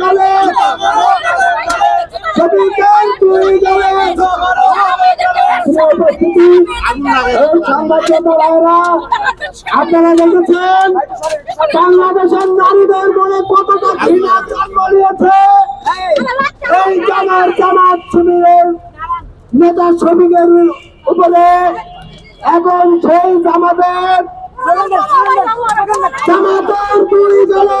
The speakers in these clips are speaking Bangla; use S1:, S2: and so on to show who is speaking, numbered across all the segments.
S1: গুলি। গেলে শ্রমিকের গুলি। আপনারা দেখেছেন, বাংলাদেশের নারীদের মনে কতটা ঘৃণা জন্ম নিয়েছে? এই জামার জামাত শিবিরের নেতা শ্রমিকের উপরে এখন সেই জামাতের জামাতের দুই গেলে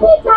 S1: Yeah.